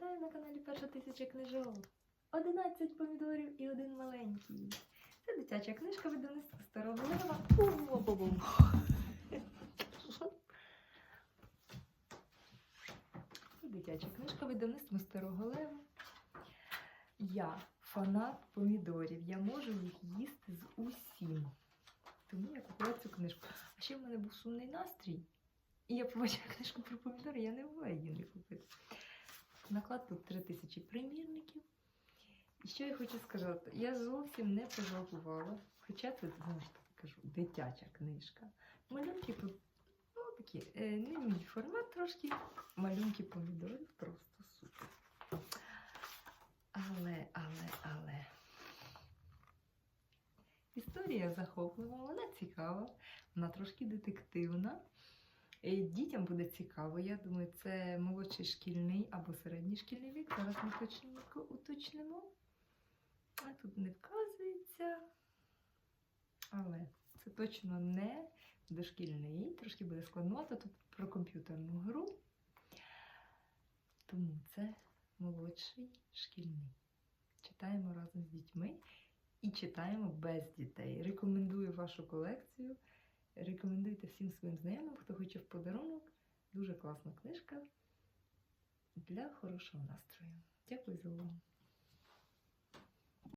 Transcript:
Вітаю на каналі Перша тисяча книжок. 11 помідорів і один маленький. Це дитяча книжка видавництва старого Лева. Дитяча книжка видавництва старого Лева. Я фанат помідорів. Я можу їх їсти з усім. Тому я купила цю книжку. А ще в мене був сумний настрій. І я побачила книжку про помідори, я не могла її не. Наклад тут 3000 примірників. І що я хочу сказати? Я зовсім не пожалкувала. Хоча це, знову ж таки кажу, дитяча книжка. Малюнки тут ну, такі, е, не мій формат трошки. Малюнки помідорів просто супер. Але, але, але. Історія захоплива, вона цікава, вона трошки детективна. Е, Дітям буде цікаво. Я думаю, це молодший шкільний або середній шкільний вік. Зараз ми точненько уточнимо. А тут не вказується. Але це точно не дошкільний. Трошки буде складновато тут про комп'ютерну гру. Тому це молодший шкільний. Читаємо разом з дітьми і читаємо без дітей. Рекомендую вашу колекцію. Рекомендуйте всім своїм знайомим, хто хоче в подарунок. Дуже класна книжка для хорошого настрою. Дякую за увагу.